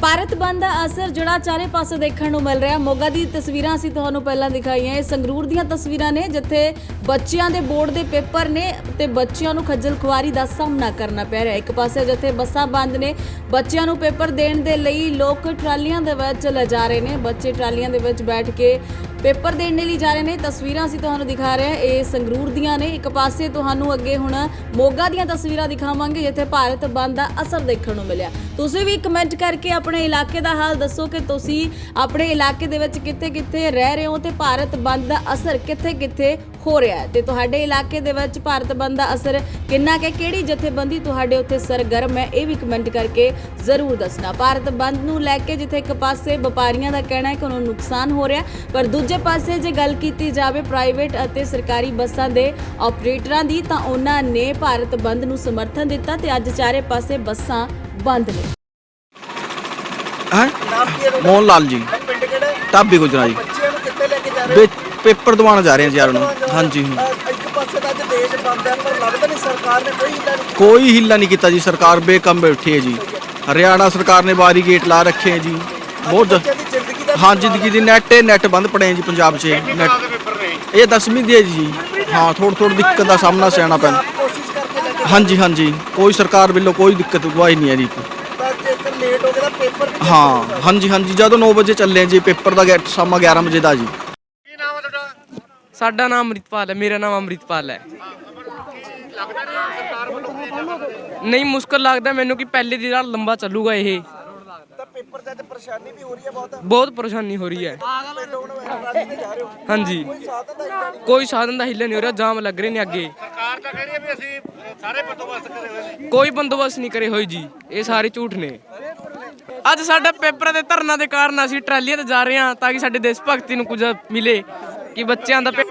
ਭਾਰਤ ਬੰਦ ਦਾ ਅਸਰ ਜਿਹੜਾ ਚਾਰੇ ਪਾਸੇ ਦੇਖਣ ਨੂੰ ਮਿਲ ਰਿਹਾ। ਮੋਗਾ ਦੀ ਤਸਵੀਰਾਂ ਅਸੀਂ ਤੁਹਾਨੂੰ ਪਹਿਲਾਂ ਦਿਖਾਈਆਂ। ਇਹ ਸੰਗਰੂਰ ਦੀਆਂ ਤਸਵੀਰਾਂ ਨੇ, ਜਿੱਥੇ ਬੱਚਿਆਂ ਦੇ ਬੋਰਡ ਦੇ ਪੇਪਰ ਨੇ ਤੇ ਬੱਚਿਆਂ ਨੂੰ ਖੱਜਲ ਖੁਆਰੀ ਦਾ ਸਾਹਮਣਾ ਕਰਨਾ ਪੈ ਰਿਹਾ। ਇੱਕ ਪਾਸੇ ਜਿੱਥੇ ਬੱਸਾਂ ਬੰਦ ਨੇ, ਬੱਚਿਆਂ ਨੂੰ ਪੇਪਰ ਦੇਣ ਦੇ ਲਈ ਲੋਕ ਟਰਾਲੀਆਂ ਦੇ ਵਿੱਚ ਜਾ ਰਹੇ ਨੇ। ਬੱਚੇ ਟਰਾਲੀਆਂ ਦੇ ਵਿੱਚ ਬੈਠ ਕੇ ਪੇਪਰ ਦੇਣ ਲਈ ਜਾ ਰਹੇ ਨੇ, ਤਸਵੀਰਾਂ ਅਸੀਂ ਤੁਹਾਨੂੰ ਦਿਖਾ ਰਹੇ ਹਾਂ। ਇਹ ਸੰਗਰੂਰ ਦੀਆਂ ਨੇ, ਇੱਕ ਪਾਸੇ ਤੁਹਾਨੂੰ ਅੱਗੇ ਹੁਣ ਮੋਗਾ ਦੀਆਂ ਤਸਵੀਰਾਂ ਦਿਖਾਵਾਂਗੇ, ਜਿੱਥੇ ਭਾਰਤ ਬੰਦ ਦਾ ਅਸਰ ਦੇਖਣ ਨੂੰ ਮਿਲਿਆ। ਤੁਸੀਂ ਵੀ ਕਮੈਂਟ ਕਰਕੇ ਆਪਣੇ ਇਲਾਕੇ ਦਾ ਹਾਲ ਦੱਸੋ ਕਿ ਤੁਸੀਂ ਆਪਣੇ ਇਲਾਕੇ ਦੇ ਵਿੱਚ ਕਿੱਥੇ-ਕਿੱਥੇ ਰਹਿ ਰਹੇ ਹੋ ਤੇ ਭਾਰਤ ਬੰਦ ਦਾ ਅਸਰ ਕਿੱਥੇ-ਕਿੱਥੇ ਹੋ ਰਿਹਾ ਹੈ। ਤੇ ਤੁਹਾਡੇ ਇਲਾਕੇ ਦੇ ਵਿੱਚ ਭਾਰਤ ਬੰਦ ਦਾ ਅਸਰ ਕਿੰਨਾ ਕਿ ਕਿਹੜੀ ਜਥੇਬੰਦੀ ਤੁਹਾਡੇ ਉੱਤੇ ਸਰਗਰਮ ਹੈ? ਇਹ ਵੀ ਕਮੈਂਟ ਕਰਕੇ ਜ਼ਰੂਰ ਦੱਸਣਾ। ਭਾਰਤ ਬੰਦ ਨੂੰ ਲੈ ਕੇ ਜਿੱਥੇ ਇੱਕ ਪਾਸੇ ਵਪਾਰੀਆਂ ਦਾ ਕਹਿਣਾ ਹੈ ਕਿ ਉਹਨਾਂ ਨੂੰ ਨੁਕਸਾਨ ਹੋ ਰਿਹਾ ਪਰ ਦੂਜੇ ਪਾਸੇ ਜੇ ਗੱਲ ਕੀਤੀ ਜਾਵੇ ਪ੍ਰਾਈਵੇਟ ਅਤੇ ਸਰਕਾਰੀ ਬੱਸਾਂ ਦੇ ਆਪਰੇਟਰਾਂ ਦੀ ਤਾਂ ਉਹਨਾਂ ਨੇ ਭਾਰਤ ਬੰਦ ਨੂੰ ਸਮਰਥਨ ਦਿੱਤਾ ਤੇ ਅੱਜ ਚਾਰੇ ਪਾਸੇ ਬੱਸਾਂ ਬੰਦ ਨੇ। ਹੈ? ਮੋਹਨ ਲਾਲ ਜੀ। ਪਿੰਡ ਕਿਹੜਾ ਹੈ? ਢਾਬੀ ਗੁਜਰਾ ਜੀ। ਬੱਚਿਆਂ ਨੂੰ ਕਿੱਥੇ ਲੈ ਕੇ ਜਾ ਰਹੇ ਹੋ? ਪੇਪਰ ਦਵਾਉਣ ਜਾ ਰਹੇ ਹਾਂ ਜੀ ਯਾਰ ਨੂੰ। ਹਾਂਜੀ। ਅਹ ਇੱਕ ਪਾਸੇ ਤਾਂ ਅੱਜ ਦੇਸ਼ ਬੰਦ ਹੈ ਪਰ ਲੱਗਦਾ ਨਹੀਂ ਸਰਕਾਰ ਨੇ ਕੋਈ ਹਿੱਲਾ ਨਹੀਂ ਕੋਈ ਹਿੱਲਾ ਨਹੀਂ ਕੀਤਾ ਜੀ, ਸਰਕਾਰ ਬੇਕਮ ਬੈਠੀ ਹੈ ਜੀ। ਹਰਿਆਣਾ ਸਰਕਾਰ ਨੇ ਬਾਰੀ ਗੇਟ ਲਾ ਰੱਖੇ ਹੈ ਜੀ। ਬਹੁਤ ਜ- ਦੀ ਜ਼ਿੰਦਗੀ ਦਾ ਹਾਂ ਜ਼ਿੰਦਗੀ ਦੀ ਨੈਟ ਨੈਟ ਬੰਦ ਪੜੇ ਹੈ ਜੀ ਪੰਜਾਬ 'ਚ। ਨੈਟ ਇਹ 10ਵੀਂ ਦੀ ਹੈ ਜੀ। ਹਾਂ ਥੋੜੀ ਥੋੜੀ ਦਿੱਕਤ ਦਾ ਸਾਹਮਣਾ ਸਿਆਣਾ ਪੈਂਦਾ ਆਪ ਕੋਸ਼ਿਸ਼ ਕਰਕੇ ਲੈ ਹਾਂਜੀ ਹਾਂਜੀ। ਕੋਈ ਸਰਕਾਰ ਵੱਲੋਂ ਕੋਈ ਦਿੱਕਤ ਕੋਈ ਨਹੀਂ ਹੈ ਜੀ। ਤਾਂ ਜੇਕਰ ਲੇਟ ਹੋ ਗਿਆ ਤਾਂ ਪੇਪਰ ਵੀ ਹਾਂ ਹਾਂਜੀ ਹਾਂਜੀ। ਜਦੋਂ 9 ਵਜੇ ਚੱਲੇ ਜੀ, ਪੇਪਰ ਦਾ ਗੇਟ ਸ਼ਾਮਾਂ 11 ਵਜੇ ਦਾ ਜੀ। ਸਾਡਾ ਨਾਮ ਅੰਮ੍ਰਿਤਪਾਲ ਹੈ ਮੇਰਾ ਨਾਮ ਅੰਮ੍ਰਿਤਪਾਲ ਹੈ। ਲੱਗਦਾ ਨਹੀਂ ਮੁਸ਼ਕਲ ਲੱਗਦਾ ਮੈਨੂੰ ਕਿ ਪਹਿਲੇ ਦੀ ਨਾਲ ਲੰਬਾ ਚੱਲੂਗਾ ਇਹ। ਤਾਂ ਪੇਪਰ ਤੇ ਅੱਜ ਪਰੇਸ਼ਾਨੀ ਵੀ ਹੋ ਰਹੀ ਹੈ ਬਹੁਤ। ਬਹੁਤ ਪਰੇਸ਼ਾਨੀ ਹੋ ਰਹੀ ਹੈ। ਹਾਂਜੀ। ਕੋਈ ਸਾਧਨ ਦਾ ਹਿੱਲਾ ਨਹੀਂ ਹੋ ਰਿਹਾ ਜਾਮ ਲੱਗ ਰਹੇ ਨੇ ਅੱਗੇ। ਸਰਕਾਰ ਤਾਂ ਕਹਿ ਰਹੀ ਹੈ ਵੀ ਅਸੀਂ ਸਾਰੇ ਬੰਦੋਬਸਤ ਕਰੇ ਹੋਏ ਨੇ। ਕੋਈ ਬੰਦੋਬਸਤ ਨਹੀਂ ਕਰੇ ਹੋਈ ਜੀ ਇਹ ਸਾਰੇ ਝੂਠ ਨੇ। ਅੱਜ ਸਾਡਾ ਪੇਪਰ ਦੇ ਧਰਨਾ ਦੇ ਕਾਰਨ ਅਸੀਂ ਟਰਾਲੀਆਂ ਤੇ ਜਾ ਰਹੇ ਹਾਂ ਤਾਂ ਕਿ ਸਾਡੇ ਦੇਸ਼ ਭਗਤੀ ਨੂੰ ਕੁਝ ਮਿਲੇ। ਕਿ ਬੱਚਿਆਂ ਦਾ ਪੇ-